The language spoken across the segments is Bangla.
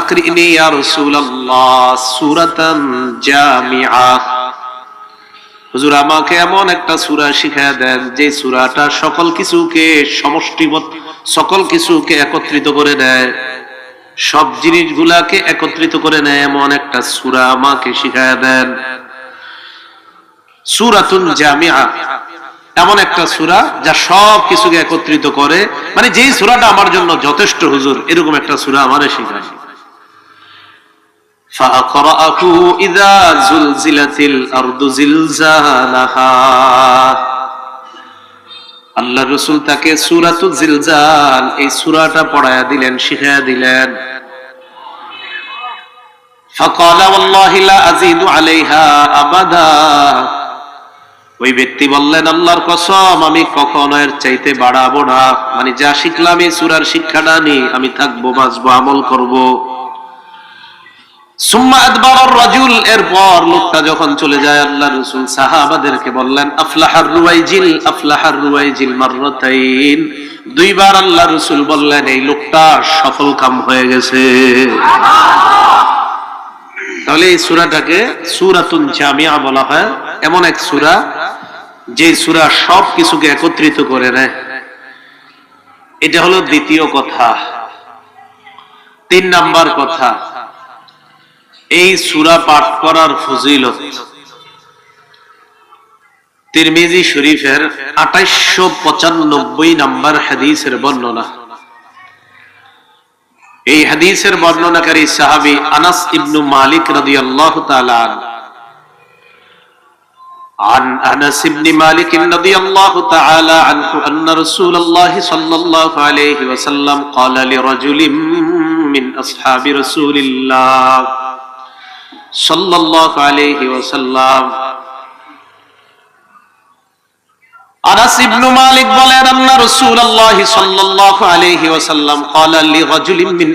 আকরিনি হুজুর, আমাকে এমন একটা দেন, যে সূরাটা সকল কিছুকে সকল কিছুকে একত্রিত করে দেয় সব জিনিসগুলাকে একত্রিত করে নেয়, এমন একটা সূরা আমাকে শিখায়া দেন। সূরাতুন জামিআ। এমন একটা সূরা যা সব কিছুকে একত্রিত করে মানে যেই সূরাটা আমার জন্য যথেষ্ট, হুজুর, এরকম একটা সূরা আমারে শিখায়। فأقرأه إذا زلزلت الأرض زلزالها আল্লাহ রসুল তাকে সুরাতু জিলজাল এই সুরাটা পড়ায়া দিলেন শিখায়া দিলেন فقال والله لا أزيد عليها أبدا ওই ব্যক্তি বললেন আল্লাহর কসম আমি কখনো এর চাইতে বাড়াবো না মানে যা শিখলাম এই সুরার শিক্ষাটা নি আমি থাকবো বাঁচবো আমল করব লোকটা যখন চলে যায়, আল্লাহ রসুল সাহাবাদেরকে বললেন দুইবার আল্লাহ রসুল বললেন, এই লোকটা সফল কাম হয়ে গেছে। তাহলে এই সুরাটাকে সুরাতুন জামিয়া বলা হয়। এমন এক সুরা, যে সুরা সব কিছুকে একত্রিত করে নেয়। এটা হলো দ্বিতীয় কথা। তিন নাম্বার কথা। এই সুরা পাঠ করার ফজিলত তিরমিজি শরীফের আঠাইশো পঁচানব্বই নাম্বার হাদিসের বর্ণনা এই হাদিসের বর্ণনাকারী সাহাবি আনাস ইবনু মালিক রাদিয়াল্লাহু তাআলা আনহু عن انس بن مالك رضي الله تعالى عنه ان رسول الله صلى الله عليه وسلم قال لرجل من اصحاب رسول الله সাল্লাল্লাহু আলাইহি ওয়াসাল্লাম। আনাস ইবনে মালিক বলেন, আন্না রাসূলুল্লাহ সাল্লাল্লাহু আলাইহি ওয়াসাল্লাম ক্বালা লি রাজুলিন মিন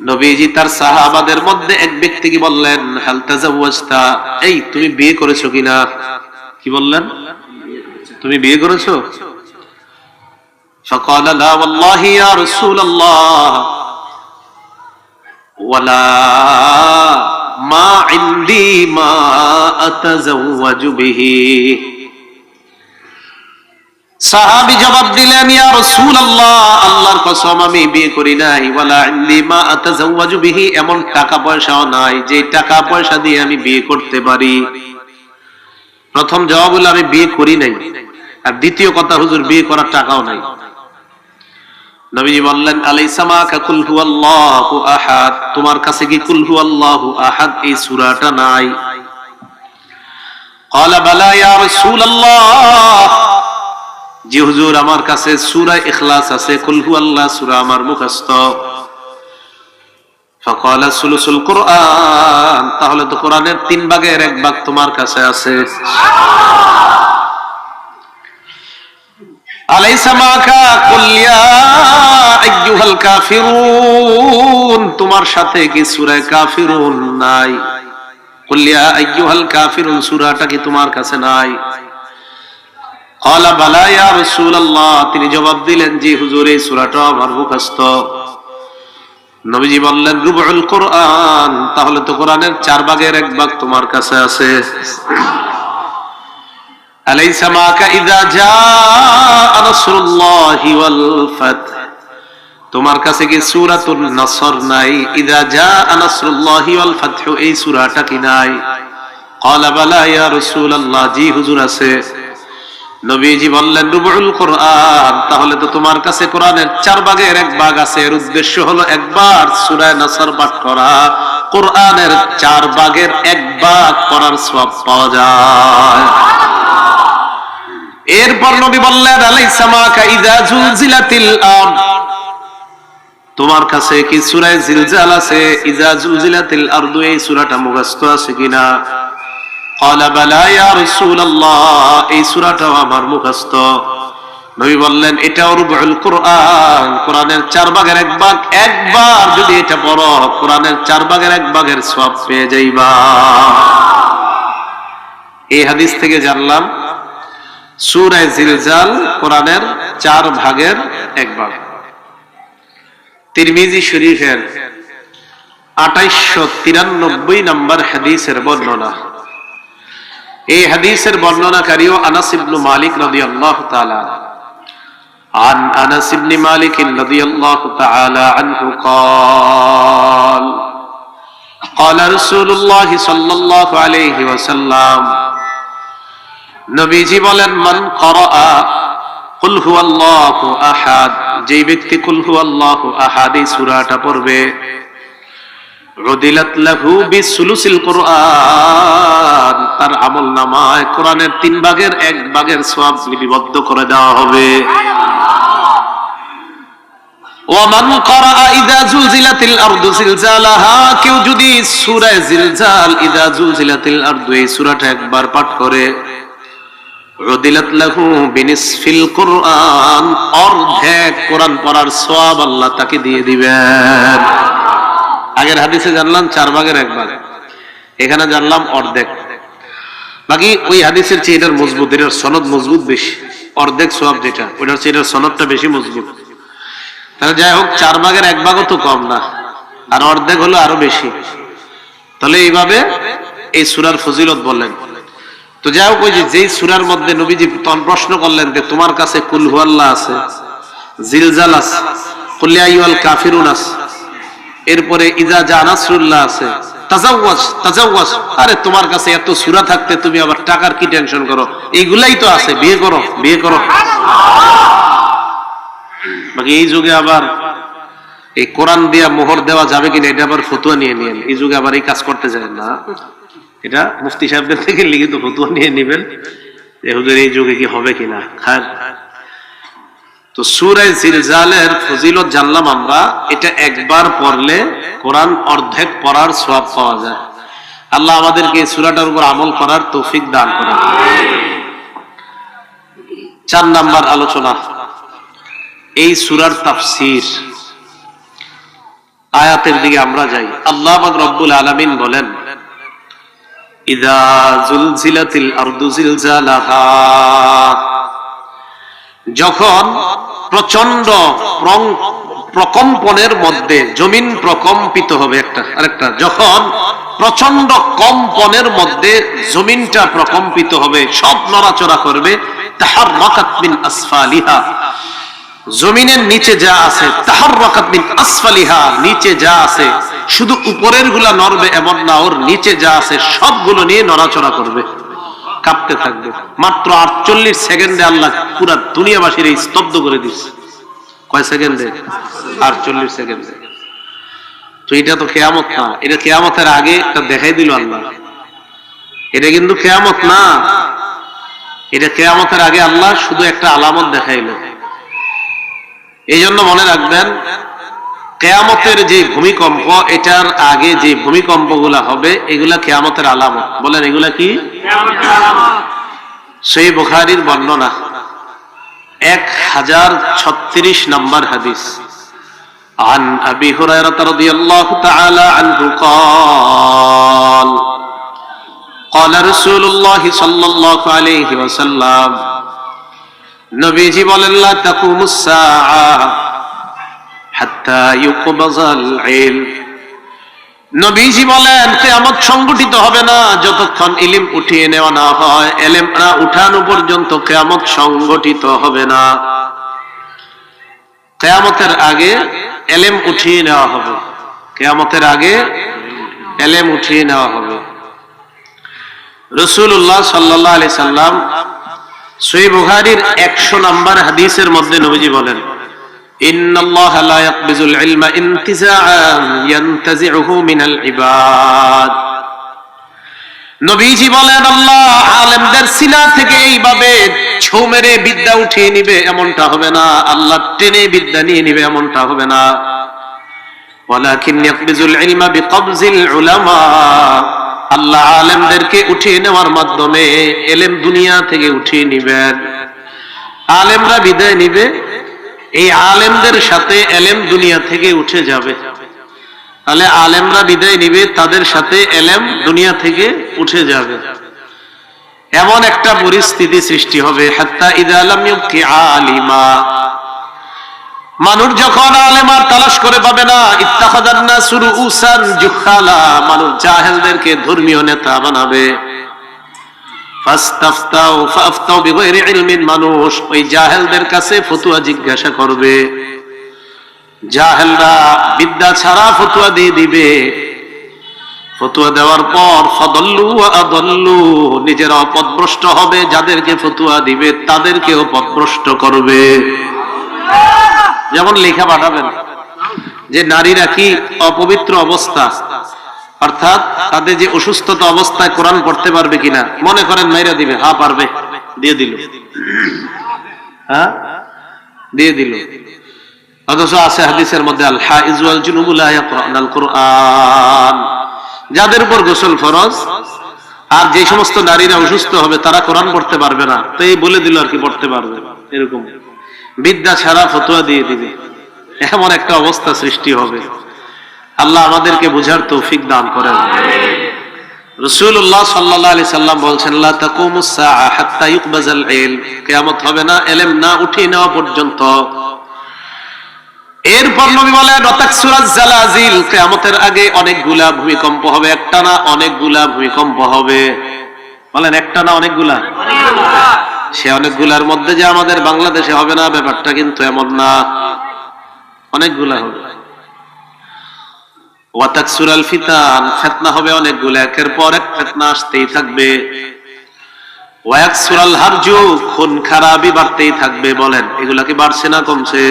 নবীজি তার সাহাবাদের মধ্যে এক ব্যক্তিকে বললেন, হাল তাজাওয়াজতা? এই, তুমি বিয়ে করেছ কিনা? কি বললেন? তুমি বিয়ে করেছ? ফাকালা লা, ওয়াল্লাহি ইয়া রাসূলুল্লাহ। জবাব দিলেন আল্লাহর কসম, আমি বিয়ে করি নাই। বিহি, এমন টাকা পয়সাও নাই, যে টাকা পয়সা দিয়ে আমি বিয়ে করতে পারি। প্রথম জবাব হলো, আমি বিয়ে করি নাই। আর দ্বিতীয় কথা, হুজুর, বিয়ে করার টাকাও নাই। নবীজি বললেন আলাইসা মা কুল হুয়াল্লাহু আহাদ তোমার কাছে কি কুল হুয়াল্লাহু আহাদ এই সূরাটা নাই قال بلى يا رسول الله জি হুজুর আমার কাছে সূরা ইখলাস আছে কুল হুয়াল্লাহ সূরা আমার মুখস্থ فقال ثلث القرآن তাহলে তো কোরআনের তিন ভাগের এক ভাগ তোমার কাছে আছে আলাইসা তোমার সাথে কি সুরায় কাফিরুন নাই? কুল্লিয়া হালকা ফিরুন সুরাটা কি তোমার কাছে নাই? তিনি জবাব দিলেন যে হুজুর সুরাটা আমার মুখস্থ। নবীজি বললেন রুবুল কোরআন। তাহলে তো কোরআনের চার ভাগের এক ভাগ তোমার কাছে আছে। আলাইসা মাকা ইযা জাআ নাসরুল্লাহি ওয়াল ফাত তোমার কাছে কি সূরাতুন নাসর নাই ইযা জাআ নাসরুল্লাহি ওয়াল ফাত এই সূরাটা কি নাই قال بلى يا رسول الله জি হুজুর আছে নবীজি বললেন রুবুল কোরআন তাহলে তো তোমার কাছে কোরআনের চার ভাগের এক ভাগ আছে এর উদ্দেশ্য হলো একবার সূরা নাসর পাঠ করা কোরআনের চার ভাগের এক ভাগ করার সওয়াব পাওয়া যায় এরপর নবী বললেন আলাইসা মাকা ইযা জুলজিলাতিল আরদ তোমার কাছে কি সূরা জিলজাল আছে ইযা জুলজিলাতিল আরদু এই সূরাটা মুখস্থ আছে কিনা قال بلى يا رسول الله এই সূরাটাও আমার মুখস্থ নবী বললেন এটাও রুবুল কোরআন কোরআনের চার ভাগের এক ভাগ একবার যদি এটা পড়ো কোরআনের চার ভাগের এক ভাগের সওয়াব পেয়ে যাইবা এই হাদিস থেকে জানলাম সূরা জিলজাল কোরআনের চার ভাগের এক ভাগ তিরমিজি শরীফের আঠাইশশো তিরানব্বই নম্বর হাদিসের বর্ণনা এই হাদিসের বর্ণনাকারীও আনাস ইবনু মালিক রাদিয়াল্লাহু তাআলা عن انس بن مالك رضي الله تعالى عنه قال قال رسول الله صلى الله عليه وسلم নবীজি বলেন, মান আহাদ। যে ব্যক্তি পড়বে তার আমল নামায় কোরআনের তিন এক লিপিবদ্ধ করে দেওয়া হবে। কেউ যদি সূরা জিলজাল ইদা জুলজিলাতিল আরদু, এই সূরাটা একবার পাঠ করে কোরআন পড়ার আল্লাহ তাকে আগের হাদিসে জানলাম, চার ভাগের এখানে জানলাম অর্ধেক। বাকি ওই হাদিসের মজবুত, এটার সনদ মজবুত বেশি। অর্ধেক সওয়াব যেটা ওটার চেয়ে সনদটা বেশি মজবুত। তাহলে যাই হোক, চার ভাগের এক ভাগও তো কম না, আর অর্ধেক হলো আরও বেশি। তাহলে এইভাবে এই সুরার ফজিলত বললেন তো যাই হোক, ওই যে যেই সুরার মধ্যে নবীজি তখন প্রশ্ন করলেন যে তোমার কাছে কুল হুয়াল্লাহ আছে, জিলজাল আছে কুলিয়া কাফিরুন আছে, এরপরে ইজা জা নাসরুল্লাহ আছে আরে তোমার কাছে এত সুরা থাকতে তুমি আবার টাকার কি টেনশন করো? এইগুলাই তো আছে, বিয়ে করো বিয়ে করো। বাকি এই যুগে আবার এই কোরআন দিয়া মোহর দেওয়া যাবে কিনা, এটা আবার ফতুয়া নিয়ে নিয়েন। এই যুগে আবার এই কাজ করতে যায় না। এটা মুফতি সাহেবদের থেকে লিখিত ফতুয়া নিয়ে নিবেন যে, হুজুর, এই যুগে কি হবে কিনা? খায় তো সুরায় জিলজালের ফজিলত জানলাম আমরা, এটা একবার পড়লে কোরআন অর্ধেক পড়ার সওয়াব পাওয়া যায়। আল্লাহ আমাদেরকে সুরাটার উপর আমল করার তৌফিক দান করেন। চার নাম্বার আলোচনা। এই সুরার তাফসির। আয়াতের দিকে আমরা যাই। আল্লাহ রব্বুল আলামিন বলেন যখন প্রচণ্ড প্রকম্পনের মধ্যে জমিন প্রকম্পিত হবে একটা, আরেকটা, যখন প্রচণ্ড কম্পনের মধ্যে জমিনটা প্রকম্পিত হবে, সব নড়াচড়া করবে তাহার মিন আসফালিহা। জমিনের নিচে যা আছে তাহার মিন আসফালিহা, নিচে যা আছে শুধু উপরেরগুলা নড়বে এমন না, ওর নিচে যা আছে সবগুলো নিয়ে নড়াচড়া করবে। কাঁপতে থাকবে। মাত্র আটচল্লিশ সেকেন্ডে আল্লাহ পুরা দুনিয়াবাসীর এই স্তব্ধ করে দিচ্ছে কয় সেকেন্ডে? আটচল্লিশ সেকেন্ডে। তো এটা তো কেয়ামত না। এটা কেয়ামতের আগে একটা দেখাই দিল আল্লাহ। এটা কিন্তু কেয়ামত না। এটা কেয়ামতের আগে আল্লাহ শুধু একটা আলামত দেখাইল। এই জন্য মনে রাখবেন কেয়ামতের যে ভূমিকম্প এটার আগে যে ভূমিকম্প গুলা হবে এগুলা কেয়ামতের আলামত বলেন এগুলা কি সেই বুখারির বর্ণনা এক হাজার ছত্রিশ নম্বর হাদিস عن أبي هريرة رضي الله تعالى عنه قال قال رسول الله صلى الله عليه وسلم نبيجي বলেন لا تقوم الساعة حتى يقبض العلم নবীজি বলেন, কেয়ামত সংগঠিত হবে না, যতক্ষণ ইলিম উঠিয়ে নেওয়া না হয় এলেম উঠানো পর্যন্ত কেয়ামত সংগঠিত হবে না। কেয়ামতের আগে এলেম উঠিয়ে নেওয়া হবে। কেয়ামতের আগে এলেম উঠিয়ে নেওয়া হবে। রসুল্লাহ সাল্লাহ আলি সাল্লাম সই বুহারির একশো নাম্বার হাদিসের মধ্যে নবীজি বলেন إن الله لا يقبض العلم انتزاعا ينتزعه من العباد নবীজি বলেন আল্লাহ আলেমদের সিনা থেকে এইভাবে ছৌ মেরে বিদ্যা উঠিয়ে নিবে এমনটা হবে না আল্লাহ টেনে বিদ্যা নিয়ে নিবে এমনটা হবে না ولكن يقبض العلم بقبض العلماء আল্লাহ আলেমদেরকে উঠিয়ে নেওয়ার মাধ্যমে এলেম দুনিয়া থেকে উঠিয়ে নিবেন আলেমরা বিদায় নিবে এই আলেমদের সাথে এলেম দুনিয়া থেকে উঠে যাবে। তাহলে আলেমরা বিদায় নিবে, তাদের সাথে এলেম দুনিয়া থেকে উঠে যাবে। এমন একটা পরিস্থিতি সৃষ্টি হবে। হাত্তা ইদা লাম ইউবকি আলিমা। মানুষ যখন আলেমার তালাশ করে পাবে না ইত্তাখাদান নাসুর উসান জুখালা। মানুষ জাহেলদেরকে ধর্মীয় নেতা বানাবে। মানুষ। ওই জাহেলদের কাছে ফতুয়া জিজ্ঞাসা করবে। জাহেলরা বিদ্যা ছাড়া ফতুয়া দিয়ে দিবে। ফতুয়া দেওয়ার পর আদল্লু, নিজেরা পথভ্রষ্ট হবে, যাদেরকে ফতুয়া দিবে তাদেরকেও পথভ্রষ্ট করবে। যেমন লেখা পাঠাবেন যে, নারীরা কি অপবিত্র অবস্থা? অর্থাৎ তাদের যে অসুস্থতা অবস্থায় কোরআন পড়তে পারবে কিনা, মনে করেন মাইরা দিবে, হা পারবে, দিয়ে দিল। হ্যাঁ? দিয়ে দিল। অথচ আছে হাদিসের মধ্যে আল হাইজুয়াল জুনুবুল কোরআন যাদের উপর গোসল ফরজ, আর যে সমস্ত নারীরা অসুস্থ হবে, তারা কোরআন পড়তে পারবে না। তো এই বলে দিল আর কি, পড়তে পারবে। এরকম। বিদ্যা ছাড়া ফতোয়া দিয়ে দিবে। এমন একটা অবস্থা সৃষ্টি হবে। আল্লাহ আমাদেরকে বুঝার তৌফিক দান করেন। রসুল্লাহ সাল্লাহ সাল্লাম বলছেন কিয়ামত হবে না, এলেম না, উঠিয়ে নেওয়া পর্যন্ত। এরপর নবী আগে অনেকগুলা ভূমিকম্প হবে, একটা না অনেকগুলা ভূমিকম্প হবে। বলেন, একটা না অনেকগুলা? সে অনেকগুলার মধ্যে যে আমাদের বাংলাদেশে হবে না, ব্যাপারটা কিন্তু এমন না। অনেকগুলা হবে। ওয়াতাকসুরাল ফিতান হবে অনেকগুলো, একের পর এক আসতেই থাকবে। ওয়াকসুরাল হারজু, খুন খারাপই বাড়তেই থাকবে, বলেন। এগুলা কি বাড়ছে না কমছে?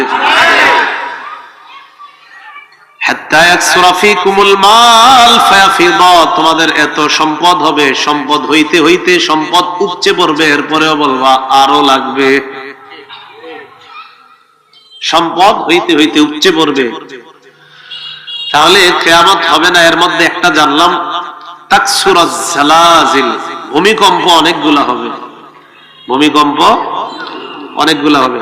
তোমাদের এত সম্পদ হবে, সম্পদ হইতে হইতে সম্পদ উপচে পড়বে, এরপরেও বলবা, আরও লাগবে। সম্পদ হইতে হইতে উপচে পড়বে। তাহলে কেয়ামত হবে না, এর মধ্যে একটা জানলাম ভূমিকম্প অনেকগুলা হবে। ভূমিকম্প অনেকগুলা হবে।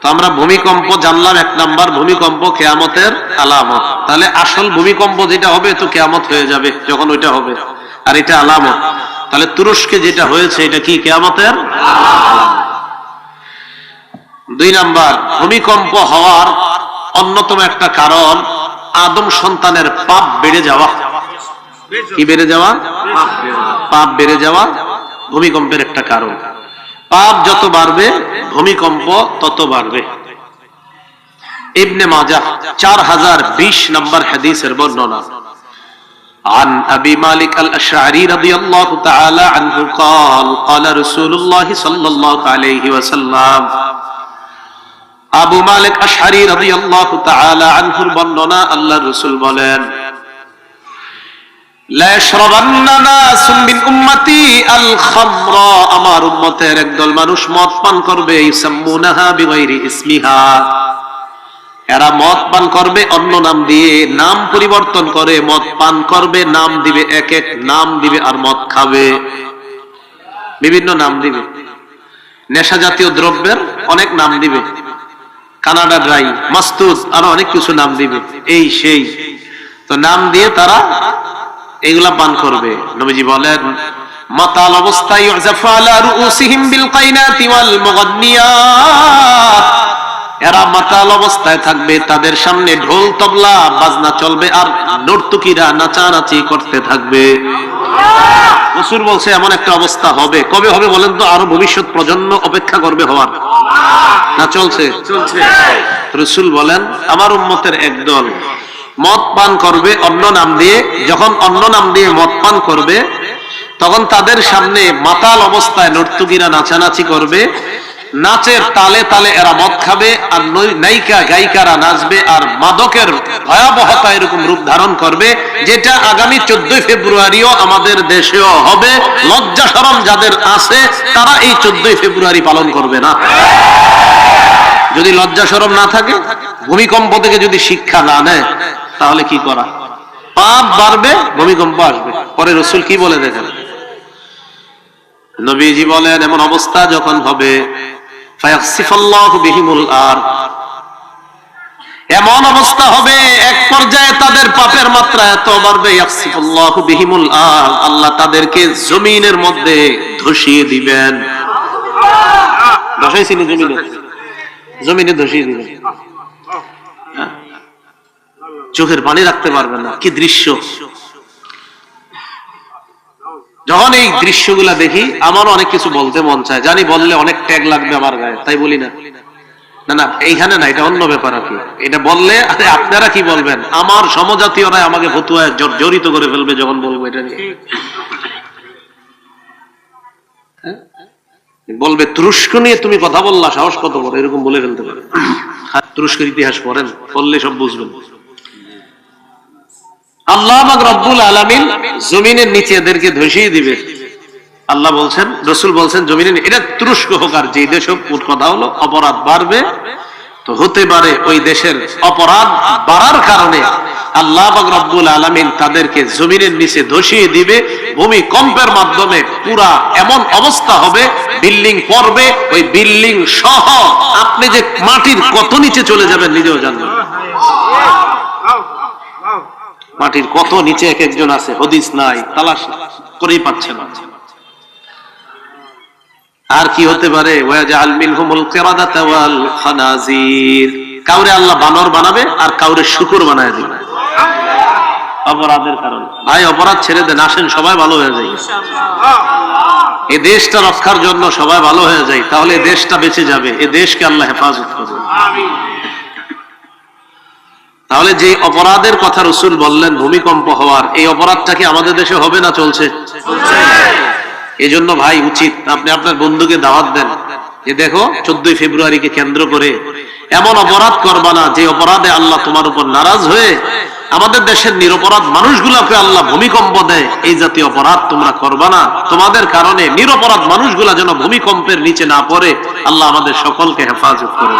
তো আমরা ভূমিকম্প জানলাম এক নাম্বার, ভূমিকম্প কেয়ামতের আলামত। তাহলে আসল ভূমিকম্প যেটা হবে, তো কেয়ামত হয়ে যাবে, যখন ওইটা হবে। আর এটা আলামত। তাহলে তুরস্কে যেটা হয়েছে, এটা কি কেয়ামতের দুই নাম্বার, ভূমিকম্প হওয়ার অন্যতম একটা কারণ আদম সন্তানের পাপ বেড়ে যাওয়া কি বেড়ে যাওয়া পাপ বেড়ে যাওয়া ভূমিকম্পের একটা কারণ পাপ যত বাড়বে ভূমিকম্প তত বাড়বে ইবনে মাজা চার হাজার বিশ নম্বর হাদিসের বর্ণনা عن أبي مالك الأشعري رضي الله تعالى عنه قال قال رسول الله صلى الله عليه وسلم আবু মালিক আশহারি রাদিয়াল্লাহু তাআলা আনহুর বর্ণনা, আল্লাহর রাসূল বলেন, লা ইয়াশরাবান্না নাসুম মিন উম্মতি, আল খামরা আমার উম্মতের একদল মানুষ মদ পান করবে ইসাম্মুনাহা বিগাইরি ইসমিহা। এরা মদ পান করবে, অন্য নাম দিয়ে নাম পরিবর্তন করে মদ পান করবে, নাম দিবে এক এক, নাম দিবে আর মদ খাবে। বিভিন্ন নাম দিবে। নেশা জাতীয় দ্রব্যের অনেক নাম দিবে। কানাডা ড্রাই মাস্তুদ, আরও অনেক কিছু নাম দিবে। এই সেই। তো নাম দিয়ে তারা এগুলা পান করবে। নবীজি বলেন, মাতাল অবস্থায় এরা মাতাল অবস্থায় থাকবে, তাদের সামনে ঢোল, তবলা, বাজনা চলবে আর নর্তকীরা নাচানাচি করতে থাকবে। বলছে, এমন একটা অবস্থা হবে। কবে হবে বলেন তো? আরও ভবিষ্যৎ প্রজন্ম অপেক্ষা করবে হওয়ার। না চলছে। চলছে। রসুল বলেন আমার উন্মতের একদল মদ পান করবে অন্য নাম দিয়ে যখন অন্য নাম দিয়ে মদ পান করবে তখন তাদের সামনে মাতাল অবস্থায় নর্তুকিরা নাচানাচি করবে নাচের তালে তালে এরা মদ খাবে, আর নায়িকা, গায়িকারা নাচবে, আর মাদকের ভয়াবহতা এরকম রূপ ধারণ করবে, যেটা আগামী চোদ্দই ফেব্রুয়ারিও আমাদের দেশেও হবে। লজ্জা সরম যাদের আছে, তারা এই চোদ্দই ফেব্রুয়ারি পালন করবে না। যদি লজ্জা সরম না থাকে, ভূমিকম্প থেকে যদি শিক্ষা না নেয়, তাহলে কি করা? পাপ বাড়বে, ভূমিকম্প আসবে। পরে রসুল কি বলে দেখেন? নবীজি বলেন, এমন অবস্থা যখন হবে এমন অবস্থা হবে, এক পর্যায়ে তাদের পাপের মাত্রা এত বাড়বে বিহিমুল আর। আল্লাহ তাদেরকে জমিনের মধ্যে ধসিয়ে দিবেন। জমিনে? ধসিয়ে দিবেন। চোখের পানি রাখতে পারবেন না। কি দৃশ্য? যখন এই দৃশ্যগুলা দেখি, আমারও অনেক কিছু বলতে মন চায়। জানি বললে অনেক ট্যাগ লাগবে আমার গায়ে, তাই বলি না। না না, এইখানে না, এটা অন্য ব্যাপার আর কি। এটা বললে আপনারা কি বলবেন? আমার সমজাতীয়রা আমাকে ফতুয়ায় জড়িত করে ফেলবে যখন বলব এটা নিয়ে। হ্যাঁ? বলবে, তুরস্ক নিয়ে তুমি কথা বললা, সাহস কত বড়? এরকম বলে ফেলতে পারে। তুরস্কের ইতিহাস পড়েন, পড়লে সব বুঝবেন। আল্লাহ রব্বুল আলামিন জমিনের নিচে এদেরকে ধসিয়ে দিবে। আল্লাহ বলছেন, রসুল বলছেন, জমিনের এটা তুরস্ক হোক আর যে দেশ হোক কথা হলো, অপরাধ বাড়বে। তো হতে পারে ওই দেশের অপরাধ বাড়ার কারণে আল্লাহ রব্বুল আলামিন তাদেরকে জমিনের নিচে ধসিয়ে দিবে। ভূমিকম্পের মাধ্যমে পুরা এমন অবস্থা হবে, বিল্ডিং পড়বে, ওই বিল্ডিং সহ আপনি যে মাটির কত নিচে চলে যাবেন নিজেও জানবেন। মাটির কত নিচে এক একজন আছে, হদিস নাই, তালাশ করেই পাচ্ছে না। আর কি হতে পারে? কাউরে আল্লাহ বানর বানাবে আর কাউরে শুকর বানায় দিবে। অপরাধের কারণে। ভাই, অপরাধ ছেড়ে দেন, আসেন, সবাই ভালো হয়ে যায় এই দেশটা রক্ষার জন্য সবাই ভালো হয়ে যায়, তাহলে দেশটা বেঁচে যাবে, এই দেশকে আল্লাহ হেফাজত করবে তাহলে যে অপরাধের কথা রসুল বললেন, ভূমিকম্প হওয়ার, এই অপরাধটা কি আমাদের দেশে হবে না চলছে? এই জন্য ভাই উচিত, আপনি আপনার বন্ধুকে দাওয়াত দেন যে দেখো, চোদ্দই ফেব্রুয়ারিকে কেন্দ্র করে এমন অপরাধ করবা না, যে অপরাধে আল্লাহ তোমার উপর নারাজ হয়ে আমাদের দেশের নিরপরাধ মানুষগুলাকে আল্লাহ ভূমিকম্প দেয়। এই জাতীয় অপরাধ তোমরা করবা না। তোমাদের কারণে নিরপরাধ মানুষগুলা যেন ভূমিকম্পের নিচে না পড়ে, আল্লাহ আমাদের সকলকে হেফাজত করে